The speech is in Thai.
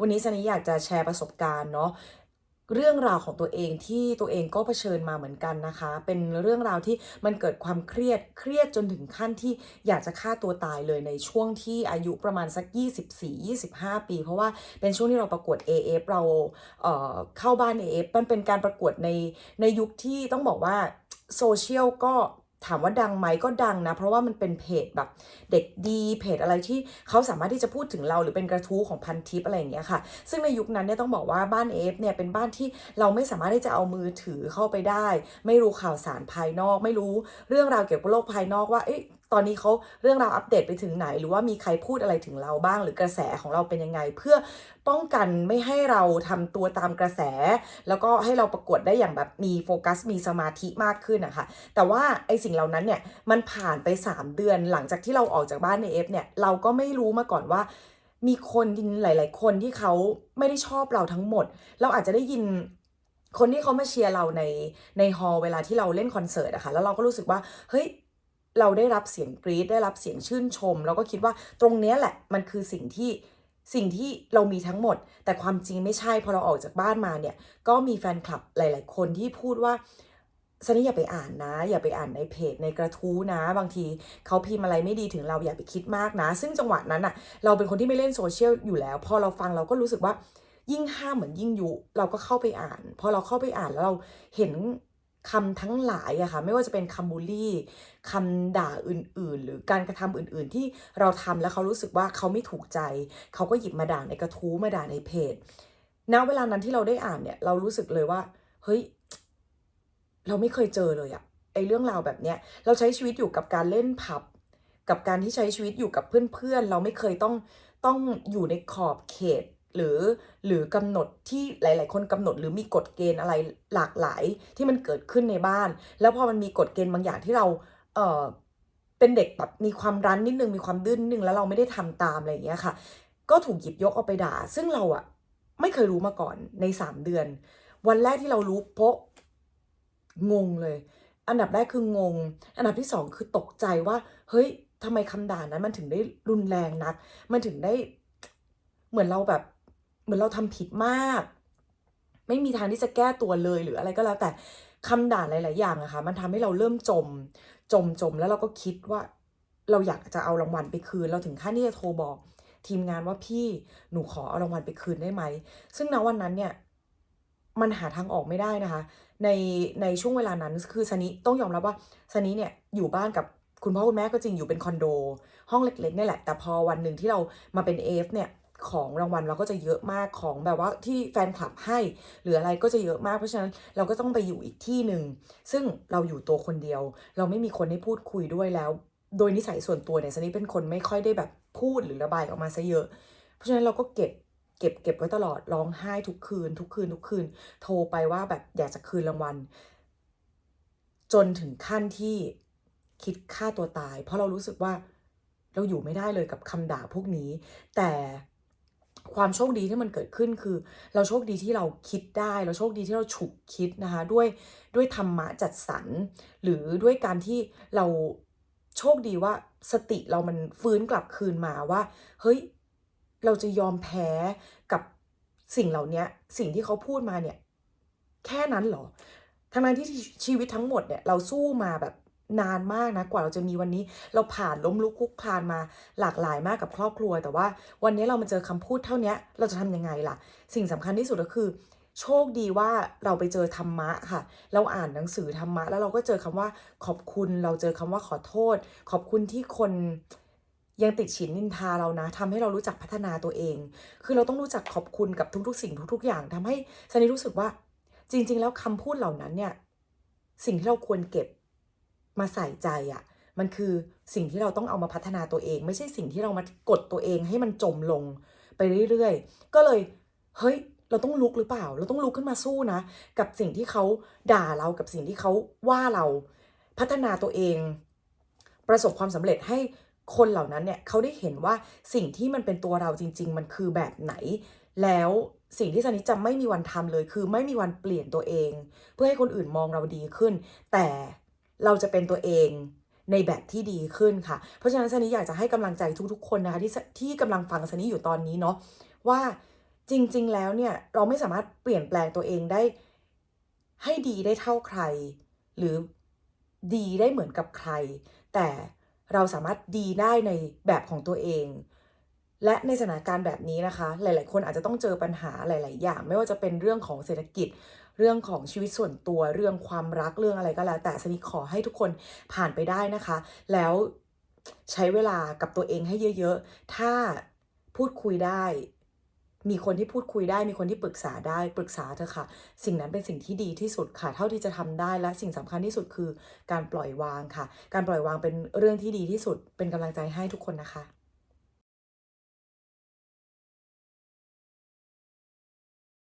วันนี้ซันนี่อยากจะแชร์ประสบการณ์เนาะเรื่องราวของตัวเองที่ตัวเองก็เผชิญมาเหมือนกันนะคะ เป็นเรื่องราวที่มันเกิดความเครียดเครียดจนถึงขั้นที่อยากจะฆ่าตัวตายเลยในช่วงที่อายุประมาณสัก 24-25 ปี เพราะว่าเป็นช่วงที่เราประกวด AF เราเเข้าบ้าน AF มันเป็นการประกวดในในยุคที่ต้องบอกว่าโซเชียลก็ ถามว่าดังไหมก็ดังนะ เพราะว่ามันเป็นเพจแบบเด็กดีเพจอะไรที่เขาสามารถที่จะพูดถึงเราหรือเป็นกระทู้ของพันทิปอะไรอย่างเงี้ยค่ะ ซึ่งในยุคนั้นเนี่ยต้องบอกว่าบ้านเอฟเนี่ยเป็นบ้านที่เราไม่สามารถที่จะเอามือถือเข้าไปได้ ไม่รู้ข่าวสารภายนอก ไม่รู้เรื่องราวเกี่ยวกับโลกภายนอกว่าเอ๊ะ ตอนนี้เขาเรื่องราวอัปเดตไปถึงไหน หรือว่ามีใครพูดอะไรถึงเราบ้าง หรือกระแสของเราเป็นยังไง เพื่อป้องกันไม่ให้เราทำตัวตามกระแส แล้วก็ให้เราประกวดได้อย่างแบบมีโฟกัสมีสมาธิมากขึ้นนะคะแต่ว่าไอสิ่งเหล่านั้นเนี่ยมันผ่านไป 3 เดือนหลังจากที่เราออกจากบ้านในเอฟเนี่ยเราก็ไม่รู้มาก่อนว่ามีคนหลาย ๆ คนที่เขาไม่ได้ชอบเราทั้งหมด เราอาจจะได้ยินคนที่เขามาเชียร์เราในในฮอล์เวลาที่เราเล่นคอนเสิร์ตอะค่ะแล้วเราก็รู้สึกว่าเฮ้ย เราได้รับเสียงกรี๊ดได้รับเสียงชื่นชม แล้วก็คิดว่าตรงนี้แหละมันคือสิ่งที่สิ่งที่เรามีทั้งหมด แต่ความจริงไม่ใช่พอเราออกจากบ้านมาเนี่ย ก็มีแฟนคลับหลาย ๆ คนที่พูดว่าซันนี่อย่าไปอ่านนะ อย่าไปอ่านในเพจในกระทู้นะ บางทีเขาพิมพ์อะไรไม่ดีถึงเราอย่าไปคิดมากนะ ซึ่งจังหวะนั้นอะเราเป็นคนที่ไม่เล่นโซเชียลอยู่แล้ว พอเราฟังเราก็รู้สึกว่ายิ่งห้ามเหมือนยิ่งยุ เราก็เข้าไปอ่าน พอเราเข้าไปอ่านแล้วเราเห็น คำทั้งหลายอะค่ะไม่ว่าจะเป็นคำบูลลี่คำด่าอื่นๆ หรือการกระทำอื่นๆ ที่เราทำแล้วเขารู้สึกว่าเขาไม่ถูกใจ เขาก็หยิบมาด่าในกระทู้มาด่าในเพจณเวลานั้นที่เราได้อ่านเนี่ยเรารู้สึกเลยว่า เฮ้ย เราไม่เคยเจอเลยอะไอเรื่องราวแบบเนี้ยเราใช้ชีวิตอยู่กับการเล่นผับ กับการที่ใช้ชีวิตอยู่กับเพื่อนๆ เราไม่เคยต้องต้องอยู่ในขอบเขต หรือหรือกำหนดที่หลาย ๆ คนกำหนดหรือมีกฎเกณฑ์อะไรหลากหลายที่มันเกิดขึ้นในบ้าน แล้วพอมันมีกฎเกณฑ์บางอย่างที่เราเออเป็นเด็กแบบมีความรั้นนิดนึงมีความดื้นนิดนึงแล้วเราไม่ได้ทำตามอะไรอย่างเงี้ยค่ะ ก็ถูกหยิบยกเอาไปด่า ซึ่งเราอะไม่เคยรู้มาก่อนในสามเดือน วันแรกที่เรารู้โป๊ะงงเลย อันดับแรกคืองง อันดับที่สองคือตกใจว่า เฮ้ยทำไมคำด่านั้นมันถึงได้รุนแรงนัก มันถึงได้เหมือนเราแบบ เหมือนเราทำผิดมาก ไม่มีทางที่จะแก้ตัวเลยหรืออะไรก็แล้ว แต่คำด่าหลาย ๆ อย่างอะค่ะมันทำให้เราเริ่มจม จมจมแล้วเราก็คิดว่า เราอยากจะเอารางวัลไปคืน เราถึงขั้นที่จะโทรบอก ทีมงานว่าพี่หนูขอเอารางวัลไปคืนได้ไหม ซึ่งณวันนั้นเนี่ยมันหาทางออกไม่ได้นะคะ ในในช่วงเวลานั้นคือซันนี่ต้องยอมรับว่าซันนี่เนี่ยอยู่บ้านกับคุณพ่อคุณแม่ก็จริงอยู่เป็นคอนโด ห้องเล็ก ๆ นี่แหละ แต่พอวันหนึ่งที่เรามาเป็นเอฟเนี่ย ของรางวัลเราก็จะเยอะมากของแบบว่าที่แฟนคลับให้ หรืออะไรก็จะเยอะมากเพราะฉะนั้นเราก็ต้องไปอยู่อีกที่หนึ่งซึ่งเราอยู่ตัวคนเดียว เราไม่มีคนให้พูดคุยด้วยแล้ว โดยนิสัยส่วนตัวเนี่ยซนนี่เป็นคนไม่ค่อยได้แบบพูดหรือระบายออกมาซะเยอะ เพราะฉะนั้นเราก็เก็บเก็บเก็บไว้ตลอดร้องไห้ทุกคืน ทุกคืนทุกคืน โทรไปว่าแบบอยากจะคืนรางวัล จนถึงขั้นที่คิดฆ่าตัวตาย เพราะเรารู้สึกว่าเราอยู่ไม่ได้เลยกับคำด่าพวกนี้ แต่ ความโชคดีที่มันเกิดขึ้นคือ เราโชคดีที่เราคิดได้ เราโชคดีที่เราฉุกคิดนะคะ ด้วยด้วยธรรมะจัดสรรหรือด้วยการที่เราโชคดีว่าสติเรามันฟื้นกลับคืนมาว่า เฮ้ย เราจะยอมแพ้กับสิ่งเหล่านี้สิ่งที่เขาพูดมาเนี่ย แค่นั้นเหรอ ทั้งนั้นที่ชีวิตทั้งหมดเนี่ย เราสู้มาแบบ นานมากนะกว่าเราจะมีวันนี้ เราผ่านล้มลุกคลุกคลานมาหลากหลายมากกับครอบครัว แต่ว่าวันนี้เรามาเจอคำพูดเท่านี้เราจะทำยังไงล่ะ สิ่งสำคัญที่สุดก็คือ โชคดีว่าเราไปเจอธรรมะค่ะ เราอ่านหนังสือธรรมะ แล้วเราก็เจอคำว่าขอบคุณ เราเจอคำว่าขอโทษ ขอบคุณที่คนยังติดฉินนินทาเรานะทำให้เรารู้จักพัฒนาตัวเอง คือเราต้องรู้จักขอบคุณกับทุกๆ สิ่งทุก ๆ อย่างทำให้ซันนี่รู้สึกว่า จริง ๆ แล้วคำพูดเหล่านั้นเนี่ยสิ่งที่เราควรเก็บ มาใส่ใจอะ่ะ มันคือสิ่งที่เราต้องเอามาพัฒนาตัวเอง ไม่ใช่สิ่งที่เรามากดตัวเองให้มันจมลงไปเรื่อยๆ ก็เลยเฮ้ยเราต้องลุกหรือเปล่า เราต้องลุกขึ้นมาสู้นะ กับสิ่งที่เขาด่าเรากับสิ่งที่เขาว่าเราพัฒนาตัวเอง ประสบความสำเร็จให้คนเหล่านั้นเนี่ยเขาได้เห็นว่าสิ่งที่มันเป็นตัวเราจริง ๆ มันคือแบบไหน แล้วสิ่งที่ซันนี่จะไม่มีวันทำเลย คือไม่มีวันเปลี่ยนตัวเอง เพื่อให้คนอื่นมองเราดีขึ้น แต่ เราจะเป็นตัวเองในแบบที่ดีขึ้นค่ะ เพราะฉะนั้นซันนี่อยากจะให้กำลังใจทุกๆคนนะคะที่ที่กำลังฟังซันนี่อยู่ตอนนี้เนาะว่าจริง ๆ แล้วเนี่ยเราไม่สามารถเปลี่ยนแปลงตัวเองได้ ให้ดีได้เท่าใคร หรือดีได้เหมือนกับใคร แต่เราสามารถดีได้ในแบบของตัวเอง และในสถานการณ์แบบนี้นะคะ หลาย ๆ คนอาจจะต้องเจอปัญหาหลาย ๆ อย่าง ไม่ว่าจะเป็นเรื่องของเศรษฐกิจ เรื่องของชีวิตส่วนตัวเรื่องความรักเรื่องอะไรก็แล้ว แต่สนิขอให้ทุกคนผ่านไปได้นะคะ แล้วใช้เวลากับตัวเองให้เยอะๆ ถ้าพูดคุยได้ มีคนที่พูดคุยได้ มีคนที่ปรึกษาได้ ปรึกษาเถอะค่ะ สิ่งนั้นเป็นสิ่งที่ดีที่สุดค่ะ เท่าที่จะทำได้ และสิ่งสำคัญที่สุดคือการปล่อยวางค่ะ การปล่อยวางเป็นเรื่องที่ดีที่สุด เป็นกำลังใจให้ทุกคนนะคะ